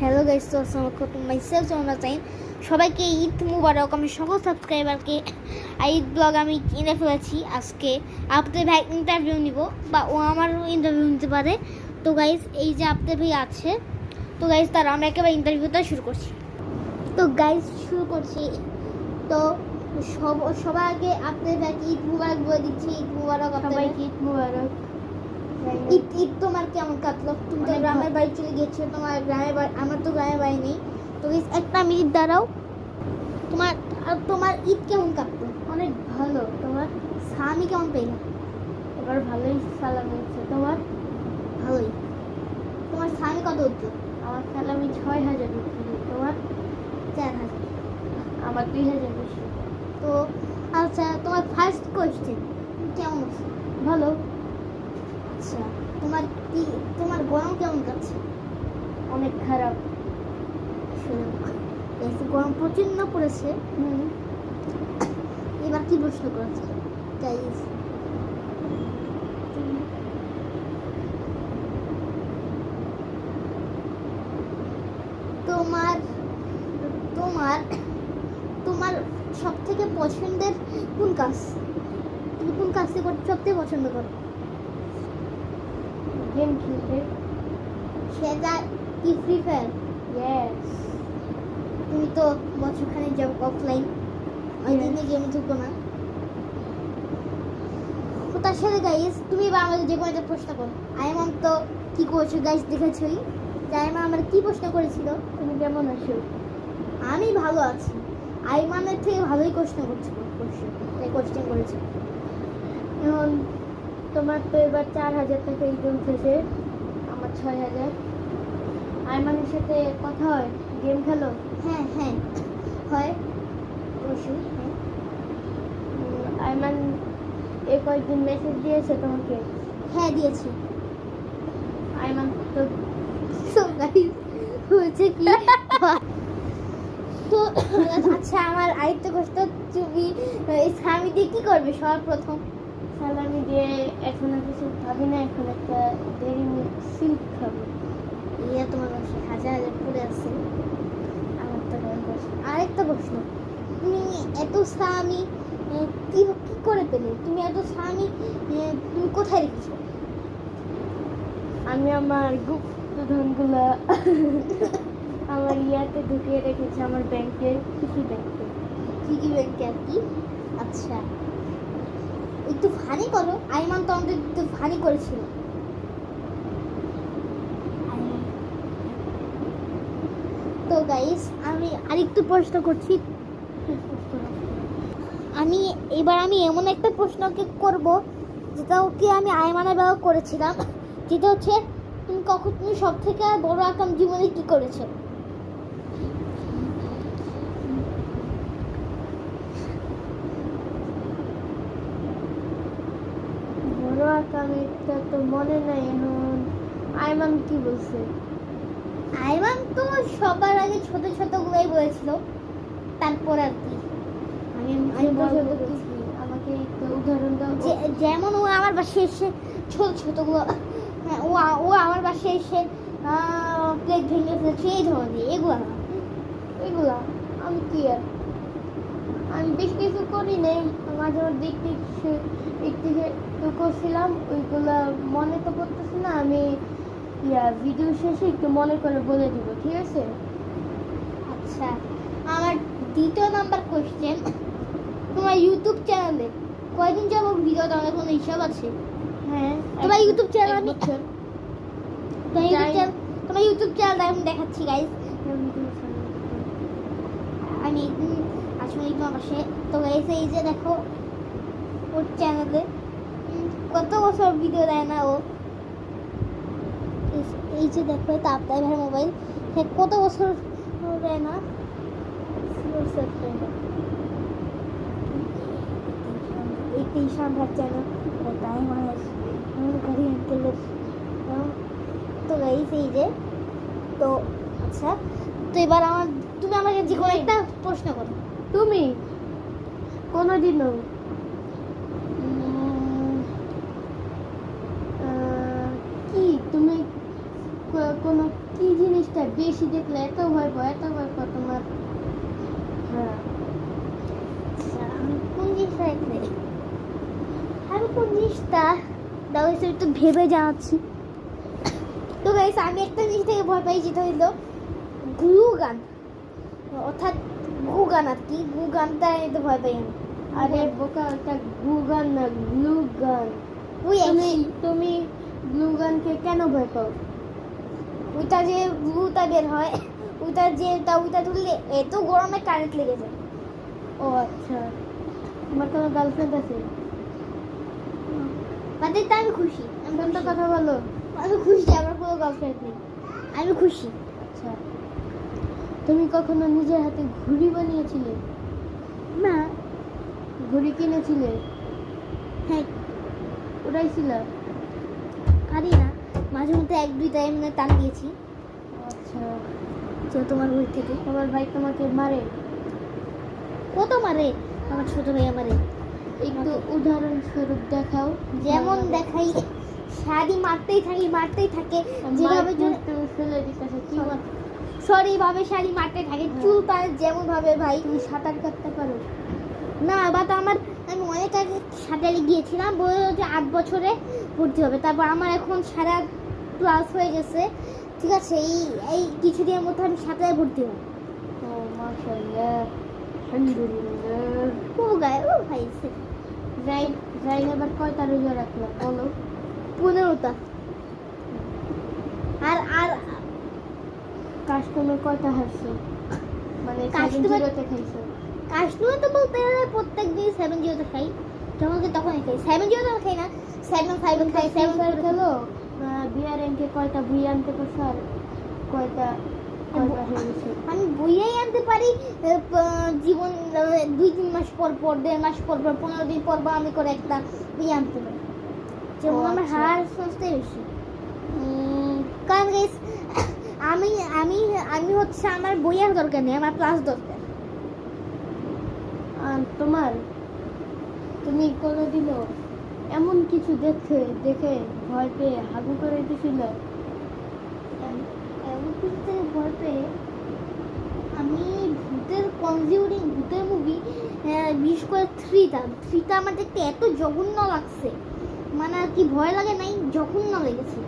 Hello guys তো আসসালামু আলাইকুম। মাইসেলফ সোনা চাইন সবাইকে ঈদ মুবারক। আমি সকল সাবস্ক্রাইবারকে ঈদ ব্লগ আমি কিনে ফেলেছি। আজকে আপনাদের ভাই ইন্টারভিউ নিব বা ও আমারও ইন্টারভিউ নিতে পারে। তো গাইস এই যে আপনাদের ভাই আছে। তো গাইস তার আমরা একেবারে ইন্টারভিউটা শুরু করছি। তো গাইস শুরু করছি। তো সব সবার আগে আপনাদের ভাইকে ঈদ মুবারক বলে দিচ্ছি। ঈদ মুবারক সবাইকে ঈদ মুবারক। ঈদ ঈদ তোমার কেমন কাটলো? তুমি তো গ্রামের বাড়ি চলে গেছো তোমার গ্রামের বাড়ি আমার তো গ্রামের বাড়ি নেই। তো একটা মিনিট দাঁড়াও। তোমার আর তোমার ঈদ কেমন কাটলো? অনেক ভালো। তোমার স্বামী কেমন পেলে? এবার ভালোই সালাম হয়েছে তোমার? ভালোই। তোমার স্বামী কত উঠল আমার সালামি ছয় হাজার উঠছিল তোমার? চার হাজার। আমার দুই হাজার বেশি। তো আচ্ছা তোমার ফার্স্ট কোয়েশ্চেন কেমন? ভালো। আচ্ছা তোমার কি তোমার গরম কেমন কাটছে অনেক খারাপ। guys, গরম প্রচণ্ড পড়েছে। এবার কি প্রশ্ন করেছে? গাইস তোমার তোমার তোমার সব থেকে পছন্দের কোন কাজ তুমি কোন কাজটা করতে সব থেকে পছন্দ করো? গেম খেলতে সেটা কি ফ্রি ফায়ার ইয়েস তুমি তো বছরখানে যাও অফলাইন ওই. দিনে গেম ঢুকো না। তো তার সাথে গাইস তুমি বা আমাদের যে কোনো একটা প্রশ্ন করো। আইমান তো কি করেছ গাইস দেখেছই যে আইমান আমার কি প্রশ্ন করেছিল? তুমি কেমন আছো? আমি ভালো আছি। আইমানের থেকে ভালোই প্রশ্ন করছিল কোশ্চেন করেছে। এখন তোমার তো এবার চার হাজার টাকা ইনকাম শেষে আমার ছয় হাজার। আইমানের সাথে কথা হয়? গেম খেলো? হ্যাঁ হ্যাঁ। হয়? অবশ্যই হ্যাঁ। উম, আইমান এ কয়েকদিন মেসেজ দিয়েছে তোমাকে? হ্যাঁ দিয়েছি। আইমান তো হয়েছে কি? তো আচ্ছা আমার আরেকটা প্রশ্ন তুমি দিয়ে কি করবে? সবার প্রথম। সালামি দিয়ে এখন আর কিছু ভাবি না এখন একটা ডেরি মিল্ক সিল্ক খাব। ইয়া তোমার পাশে হাজার হাজার পড়ে আছে। আমার তো করছে। আরেকটা প্রশ্ন। তুমি এত স্বামী আহ, কি কি করে পেলে? তুমি এত আহ, তুমি কোথায় রেখেছো? আমি আমার গুপ্ত ধনগুলা আমার ইয়াতে ঢুকিয়ে রেখেছি আমার ব্যাংকে কৃষি ব্যাংকে। কি কি ব্যাংকে আর কি? আচ্ছা। একটু ফানি করো আইমান তো আমাদের একটু ফানি করেছিল। তো গাইস আমি আরেকটু প্রশ্ন করছি। আমি, এবার আমি এমন একটা প্রশ্নকে করব, যেটা ওকে আমি আয়মানের বেলা করেছিলাম, যেটা হচ্ছে, তুমি কখন, তুমি সব থেকে বড় আকাম জীবনে কি করেছ? বড় আকামিটা তো মনে নাই এখন। আইমান কি বলছে? আইমান তো সবার আগে ছোট ছোট গুলাই বলেছিল তারপর আর কি। আমি আমি? আমাকে উদাহরণ দাও। যেমন ও আমার বাসে এসে ছোট ছোটগুলো হ্যাঁ ও ও আমার বাসায় এসে প্লেট ভেঙে ফেলেছে এই ধরনের এগুলো। এগুলা আমি কি আর? আমি বেশ কিছু করি নাই। মাঝে মধ্যে একটু একটু- একটু করছিলাম ওইগুলা মনে তো পড়তেছে না আমি ইয়া ভিডিও শেষে একটু মনে করে বলে দিব ঠিক আছে আচ্ছা আমার দ্বিতীয় নাম্বার কোশ্চেন তোমার ইউটিউব চ্যানেলে কয়দিন যাব ভিডিও দেওয়ার কোনো হিসাব আছে হ্যাঁ তোমার ইউটিউব চ্যানেল আমি। তোমার ইউটিউব। চ্যানেল তোমার ইউটিউব চ্যানেল আমি দেখাচ্ছি গাইস আমি আসলে তোমার পাশে তো গাইস এই যে দেখো ওর চ্যানেলে কত বছর ভিডিও দেয় না ও? এই- যে দেখো এটা আপনার ভাই মোবাইল সে কত বছর দেয় না? এই মানুষ তো গাইস এই যে তো আচ্ছা তো এবার আমার তুমি আমাকে যে কোনো একটা প্রশ্ন করো। তুমি? কোনোদিনও উম, আহ, কি তুমি কো- কোনো কি জিনিসটা বেশি দেখলে এত ভয় পাও এত ভয় পাও তোমার। হ্যাঁ। আচ্ছা, আমি কোন জিনিসটা দেখলে আমি কোন জিনিসটা? দাও একটু ভেবে জানাচ্ছি। তো গাইস আমি একটা জিনিস থেকে ভয় পাই যেটা হইল গ্লু গান। অর্থাৎ গ্লু গান আর কি গ্লু গানটা আমি তো ভয় পাই আমি। আরে বোকা ওটা গুগান না গ্লু গান। ওই তুমি তুমি গ্লু গানকে কেন ভয় পাও? ওইটা যে গ্লুটা বের হয় ওইটা যে ওটা ওইটা ধরলে এত গরমে কারেন্ট লেগে যায়। ও আচ্ছা তোমার কোনো গার্লফ্রেন্ড আছে? মানে তা আমি খুশি। আমি তো কথা বলো। আমি খুশি আমার কোনো গার্লফ্রেন্ড নেই। আমি খুশি। আচ্ছা তুমি কখনো নিজের হাতে ঘুড়ি বানিয়েছিলে? না। ঘুড়ি কিনেছিলে? হ্যাঁ। উড়াইছিল পারি না। মাঝে মধ্যে এক দুই টাইম টান দিয়েছি। আচ্ছা যে তোমার ওই থেকে। তোমার ভাই তোমাকে মারে। কত মারে? আমার ছোট ভাই আমারে একটু উদাহরণস্বরূপ দেখাও। যেমন দেখাই শাড়ি মারতেই থাকি মারতেই থাকে। যেভাবে ফেলে দিতেছে কি. সরি ভাবে শাড়ি মারতে থাকে। চুল তার যেমন ভাবে ভাই। তুমি সাঁতার কাটতে পারো। না বাট আমার আমি অনেক আগে সাঁতারে গিয়েছিলাম বলে যে আট বছরে ভর্তি হবে। তারপর আমার এখন সারা ক্লাস হয়ে গেছে। ঠিক আছে এই এই কিছুদিনের মধ্যে আমি সাঁতারে ভর্তি হব। ও মাশাআল্লাহ আলহামদুলিল্লাহ। ও গায়ে ও ভাই যাই যাই এবার কয়টা রোজা রাখলাম বলো? পনেরোটা। আর আর কাস্টমার কয়টা হারছো? মানে Customer- খাইছো? কাস্টমার তো বলতে গেলে প্রত্যেক দিন সেভেন জিরোতে খাই। তোমাকে তখন খাই। সেভেন জিরোতে খাই না। সেভেন ফাইভে খাই সেভেন সেভেন খেলো? র্যাঙ্কে কয়টা ভুই আনতে পারছ আর কয়টা আমি বইয়েই আনতে পারি। জীবন দুই তিন মাস পর পর দেড় মাস পর পর পনেরো দিন পর আমি করে একটা বই আনতে পারি। যেমন আমার আচ্ছা। হার সস্তাই বেশি। কারণ আমি আমি আমি হচ্ছে আমার বইয়ের দরকার নেই আমার ক্লাস দরকার। আর তোমার। তুমি কোনোদিনও এমন কিছু দেখে দেখে ভয় পেয়ে হাগু করে দিছিল। এম- এমন কিছু থেকে ভয় পেয়ে আমি ভূতের কনজিউরিং ভূতের মুভি বিশেষ করে থ্রিটা। থ্রিটা আমার দেখতে এত জঘন্য লাগছে। মানে আর কি ভয় লাগে নাই জঘন্য লেগেছে।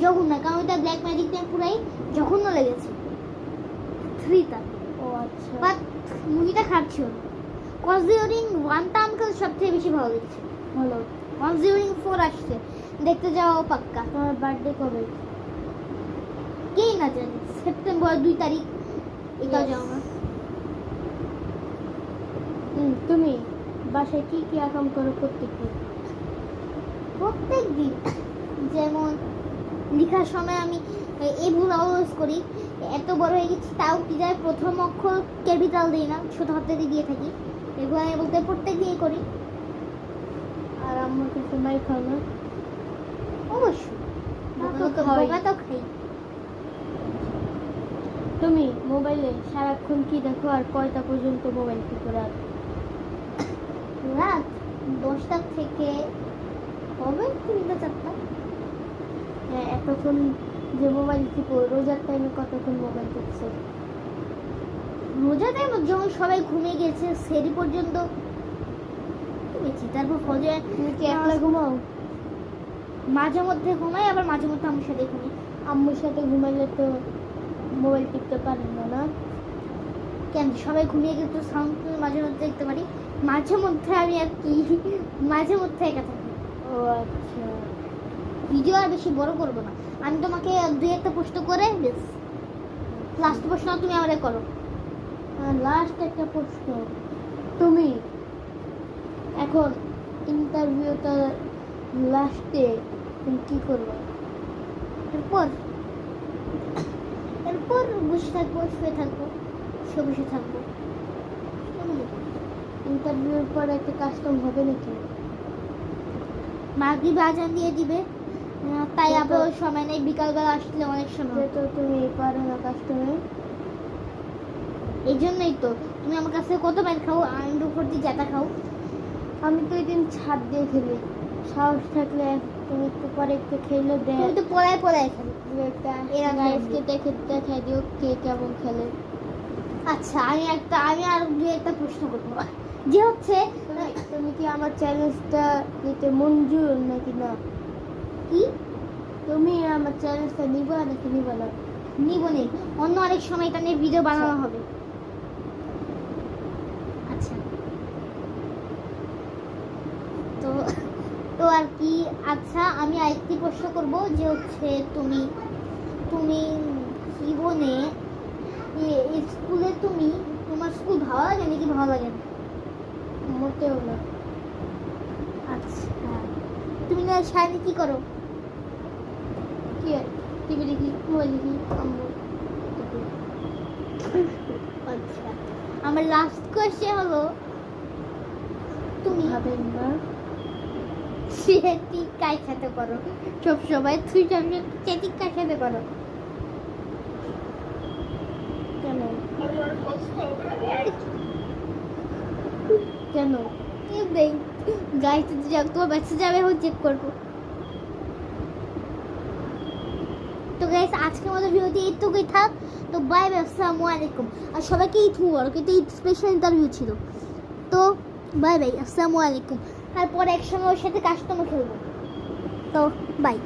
জঘন্য কারণ ওইটা ব্ল্যাক ম্যাজিক দিয়ে পুরাই জঘন্য লেগেছে। থ্রিটা। ও আচ্ছা। বাট মুভিটা খারাপ ছিল। কনজিউরিং ওয়ানটা আমাকে সব থেকে বেশি ভালো লেগেছে ভালো কনজিউরিং ফোর আসছে। দেখতে যাওয়া পাক্কা। তোমার বার্থডে কবে? কেই না জানি? সেপ্টেম্বর দুই তারিখ। এটাও যাও না। তুমি বাসায় কি কি আকাম করো প্রত্যেকদিন? প্রত্যেক দিন যেমন লেখার সময় আমি এই ভুল অলওয়েজ করি। এত বড় হয়ে গেছি তাও কি যায় প্রথম অক্ষর ক্যাপিটাল দিই না ছোট হাতে দিয়ে থাকি। এগুলো আমি বলতে প্রত্যেক দিনই করি। আর আম্মুর কাছে মাই খাও না অবশ্যই তো খাই। তুমি মোবাইলে সারাক্ষণ কি দেখো আর কয়টা পর্যন্ত মোবাইল টিপো রাত রাত দশটা থেকে হবে তিনটা চারটা। হ্যাঁ এতক্ষণ যে মোবাইল টিপো রোজার টাইমে কতক্ষণ মোবাইল টিপছো? রোজা টাইম যখন সবাই ঘুমিয়ে গেছে সেরি পর্যন্ত। ঘুমিয়েছি তারপর কি একলা ঘুমাও? মাঝে মধ্যে ঘুমাই আবার মাঝে মধ্যে আমার সাথে ঘুমাই আম্মুর সাথে ঘুমাইলে তো মোবাইল টিপতে পারেন না না? কেন সবাই ঘুমিয়ে গেলে তো সাউন্ড মাঝে মধ্যে দেখতে পারি। মাঝে মধ্যে আমি আর কি মাঝে মধ্যে একা থাকি। ও আচ্ছা। ভিডিও আর বেশি বড় করব না। আমি তোমাকে দুই একটা প্রশ্ন করে বেশ লাস্ট প্রশ্ন তুমি আমারে করো। লাস্ট একটা প্রশ্ন। তুমি এখন ইন্টারভিউটা লাস্টে তুমি কি করবে? এরপর এরপর বসে থাকব শুয়ে থাকব শুয়ে বসে থাকব। ইন্টারভিউর পর একটা কাস্টম হবে নাকি? মাগরি বাজান দিয়ে দিবে। তাই আবার ওই সময় নেই বিকালবেলা আসলে অনেক সময়। যেহেতু তুমি পারো না কাস্টমে এই জন্যই তো। তুমি আমার কাছে কত মাইল খাও উপর দিয়ে জাতা খাও। আমি তো ওই দিন ছাদ দিয়ে খেলি। সাহস থাকলে তুমি একটু পরে একটু খেলে দেখ। তুমি তো পড়ায় পড়ায় খেলো। এরা দেখে দেখাই দিও কে কেমন খেলে। আচ্ছা আমি একটা আমি আর দু একটা প্রশ্ন করব। যে হচ্ছে তুমি- তুমি কি আমার চ্যালেঞ্জটা নিতে মঞ্জুর নাকি না? কি? তুমি আমার চ্যালেঞ্জটা নিবা নাকি নিবা না? নিব নেই অন্য আরেক সময় এটা নিয়ে ভিডিও বানানো হবে আচ্ছা তো তো আর কি আচ্ছা আমি আরেকটি প্রশ্ন করব যে হচ্ছে তুমি তুমি জীবনে স্কুলে তুমি, তোমার স্কুল ভালো লাগে নাকি ভালো লাগে না? মোটেও না। আচ্ছা তুমি না সারাদিন কী করো? কি টিভি দেখি, মোবাইল দেখি। আচ্ছা আমার লাস্ট কোয়েশ্চেন হলো, তুমি ভাবেন না। চেটিং কার সাথে করো সব সময় তুই সবসময় চেটিং কার সাথে করো কেন? কেন গাইতে যাক, তোমার বাচ্চা যাবে, এখন চেক করব। তো গাইস আজকের মতো ভিডিওটি এইটুকুই থাক। তো বাই বাই আসসালামু আলাইকুম। আর সবাইকে ঈদ মুবারক, এটা ঈদ স্পেশাল ইন্টারভিউ ছিল। তো বাই বাই আসসালামু আলাইকুম। তারপর একসঙ্গে ওর সাথে কাস্টমার খেলব। তো বাই